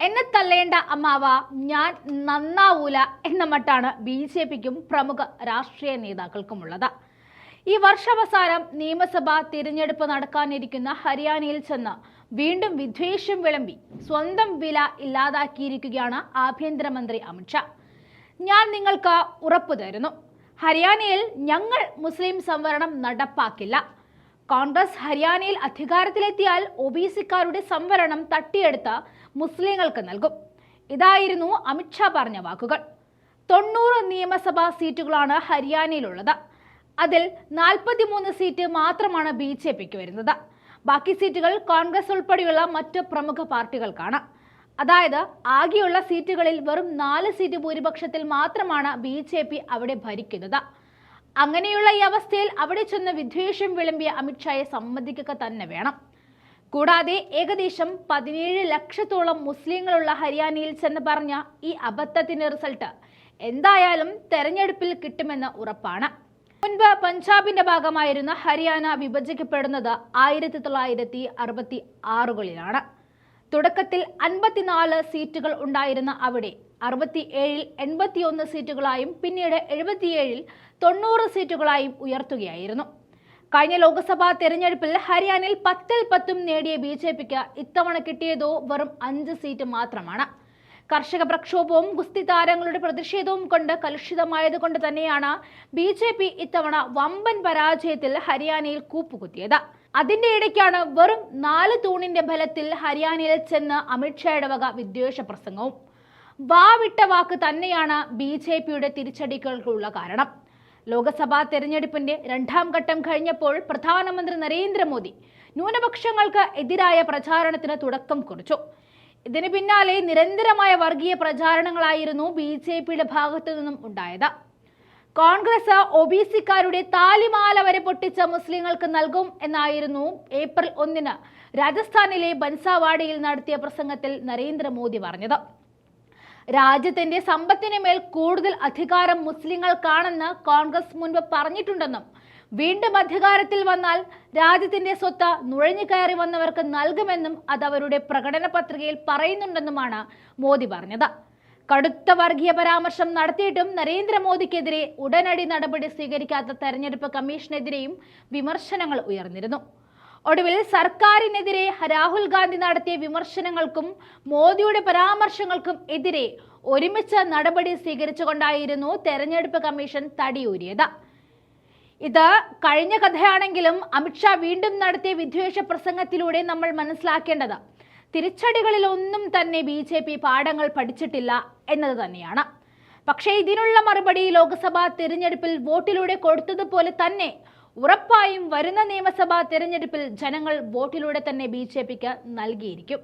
എന്നെ തള്ളേണ്ട അമ്മാവ ഞാൻ നന്നാവൂല എന്ന മട്ടാണ് ബി ജെ പിക്കും പ്രമുഖ രാഷ്ട്രീയ നേതാക്കൾക്കുമുള്ളത്. ഈ വർഷാവസാനം നിയമസഭാ തിരഞ്ഞെടുപ്പ് നടക്കാനിരിക്കുന്ന ഹരിയാനയിൽ ചെന്ന് വീണ്ടും വിദ്വേഷം വിളമ്പി സ്വന്തം വില ഇല്ലാതാക്കിയിരിക്കുകയാണ് ആഭ്യന്തരമന്ത്രി അമിത്ഷാ ഞാൻ നിങ്ങൾക്ക് ഉറപ്പു തരുന്നു ഹരിയാനയിൽ ഞങ്ങൾ മുസ്ലിം സംവരണം നടപ്പാക്കില്ല. കോൺഗ്രസ് ഹരിയാനയിൽ അധികാരത്തിലെത്തിയാൽ ഒ ബി സിക്കാരുടെ സംവരണം തട്ടിയെടുത്ത് മുസ്ലിങ്ങൾക്ക് നൽകും. ഇതായിരുന്നു അമിത്ഷാ പറഞ്ഞ വാക്കുകൾ. തൊണ്ണൂറ് നിയമസഭാ സീറ്റുകളാണ് ഹരിയാനയിലുള്ളത്. അതിൽ നാൽപ്പത്തിമൂന്ന് സീറ്റ് മാത്രമാണ് ബി ജെ പിക്ക് വരുന്നത്. ബാക്കി സീറ്റുകൾ കോൺഗ്രസ് ഉൾപ്പെടെയുള്ള മറ്റ് പ്രമുഖ പാർട്ടികൾക്കാണ്. അതായത് ആകെയുള്ള സീറ്റുകളിൽ വെറും നാല് സീറ്റ് ഭൂരിപക്ഷത്തിൽ മാത്രമാണ് ബി ജെ പി അവിടെ ഭരിക്കുന്നത്. അങ്ങനെയുള്ള ഈ അവസ്ഥയിൽ അവിടെ ചെന്ന് വിദ്വേഷം വിളമ്പിയ അമിത്ഷായെ സമ്മതിക്കുക തന്നെ വേണം. കൂടാതെ ഏകദേശം പതിനേഴ് ലക്ഷത്തോളം മുസ്ലിങ്ങളുള്ള ഹരിയാനയിൽ ചെന്ന് പറഞ്ഞ ഈ അബദ്ധത്തിന്റെ റിസൾട്ട് എന്തായാലും തെരഞ്ഞെടുപ്പിൽ കിട്ടുമെന്ന് ഉറപ്പാണ്. മുൻപ് പഞ്ചാബിന്റെ ഭാഗമായിരുന്ന ഹരിയാന വിഭജിക്കപ്പെടുന്നത് ആയിരത്തി തൊള്ളായിരത്തി അറുപത്തി ആറുകളിലാണ്. തുടക്കത്തിൽ അൻപത്തിനാല് സീറ്റുകൾ ഉണ്ടായിരുന്ന അവിടെ അറുപത്തിയേഴിൽ എൺപത്തിയൊന്ന് സീറ്റുകളായും പിന്നീട് എഴുപത്തിയേഴിൽ തൊണ്ണൂറ് സീറ്റുകളായും ഉയർത്തുകയായിരുന്നു. കഴിഞ്ഞ ലോക്സഭാ തെരഞ്ഞെടുപ്പിൽ ഹരിയാനയിൽ പത്തിൽ പത്തും നേടിയ ബി ജെ പിക്ക് ഇത്തവണ കിട്ടിയതോ വെറും അഞ്ച് സീറ്റ് മാത്രമാണ്. കർഷക പ്രക്ഷോഭവും ഗുസ്തി താരങ്ങളുടെ പ്രതിഷേധവും കൊണ്ട് കലുഷിതമായത് കൊണ്ട് തന്നെയാണ് ബി ജെ പി ഇത്തവണ വമ്പൻ പരാജയത്തിൽ ഹരിയാനയിൽ കൂപ്പുകുത്തിയത്. അതിന്റെ ഇടയ്ക്കാണ് വെറും നാല് തൂണിന്റെ ഫലത്തിൽ ഹരിയാനയിൽ ചെന്ന് അമിത്ഷായുടെ വക വിദ്വേഷ പ്രസംഗവും. വാവിട്ട വാക്ക് തന്നെയാണ് ബി ജെ പിയുടെ തിരിച്ചടികൾക്കുള്ള കാരണം. ലോക്സഭാ തെരഞ്ഞെടുപ്പിന്റെ രണ്ടാം ഘട്ടം കഴിഞ്ഞപ്പോൾ പ്രധാനമന്ത്രി നരേന്ദ്രമോദി ന്യൂനപക്ഷങ്ങൾക്ക് എതിരായ പ്രചാരണത്തിന് തുടക്കം കുറിച്ചു. ഇതിന് പിന്നാലെ നിരന്തരമായ വർഗീയ പ്രചാരണങ്ങളായിരുന്നു ബി ജെ പിയുടെ ഭാഗത്തു നിന്നും ഉണ്ടായത്. കോൺഗ്രസ് ഒ ബി സിക്കാരുടെ താലിമാല വരെ പൊട്ടിച്ച മുസ്ലിങ്ങൾക്ക് നൽകും എന്നായിരുന്നു ഏപ്രിൽ ഒന്നിന് രാജസ്ഥാനിലെ ബൻസാവാഡിയിൽ നടത്തിയ പ്രസംഗത്തിൽ നരേന്ദ്രമോദി പറഞ്ഞത്. രാജ്യത്തിന്റെ സമ്പത്തിന് മേൽ കൂടുതൽ അധികാരം മുസ്ലിങ്ങൾക്കാണെന്ന് കോൺഗ്രസ് മുൻപ് പറഞ്ഞിട്ടുണ്ടെന്നും വീണ്ടും അധികാരത്തിൽ വന്നാൽ രാജ്യത്തിന്റെ സ്വത്ത് നുഴഞ്ഞു കയറി വന്നവർക്ക് നൽകുമെന്നും അത് അവരുടെ പ്രകടന പത്രികയിൽ പറയുന്നുണ്ടെന്നുമാണ് മോദി പറഞ്ഞത്. കടുത്ത വർഗീയ പരാമർശം നടത്തിയിട്ടും നരേന്ദ്രമോദിക്കെതിരെ ഉടനടി നടപടി സ്വീകരിക്കാത്ത തെരഞ്ഞെടുപ്പ് കമ്മീഷനെതിരെയും വിമർശനങ്ങൾ ഉയർന്നിരുന്നു. ഒടുവിൽ സർക്കാരിനെതിരെ രാഹുൽ ഗാന്ധി നടത്തിയ വിമർശനങ്ങൾക്കും മോദിയുടെ പരാമർശങ്ങൾക്കും എതിരെ ഒരുമിച്ച് നടപടി സ്വീകരിച്ചുകൊണ്ടായിരുന്നു തെരഞ്ഞെടുപ്പ് കമ്മീഷൻ തടിയൂരിയത്. ഇത് കഴിഞ്ഞ കഥയാണെങ്കിലും അമിത്ഷാ വീണ്ടും നടത്തിയ വിദ്വേഷ പ്രസംഗത്തിലൂടെ നമ്മൾ മനസ്സിലാക്കേണ്ടത് തിരിച്ചടികളിൽ ഒന്നും തന്നെ ബി ജെ പി പാഠങ്ങൾ പഠിച്ചിട്ടില്ല എന്നത് തന്നെയാണ്. പക്ഷേ ഇതിനുള്ള മറുപടി ലോക്സഭാ തിരഞ്ഞെടുപ്പിൽ വോട്ടിലൂടെ കൊടുത്തതുപോലെ തന്നെ ഉറപ്പായും വരുന്ന നിയമസഭാ തെരഞ്ഞെടുപ്പിൽ ജനങ്ങൾ വോട്ടിലൂടെ തന്നെ ബി നൽകിയിരിക്കും.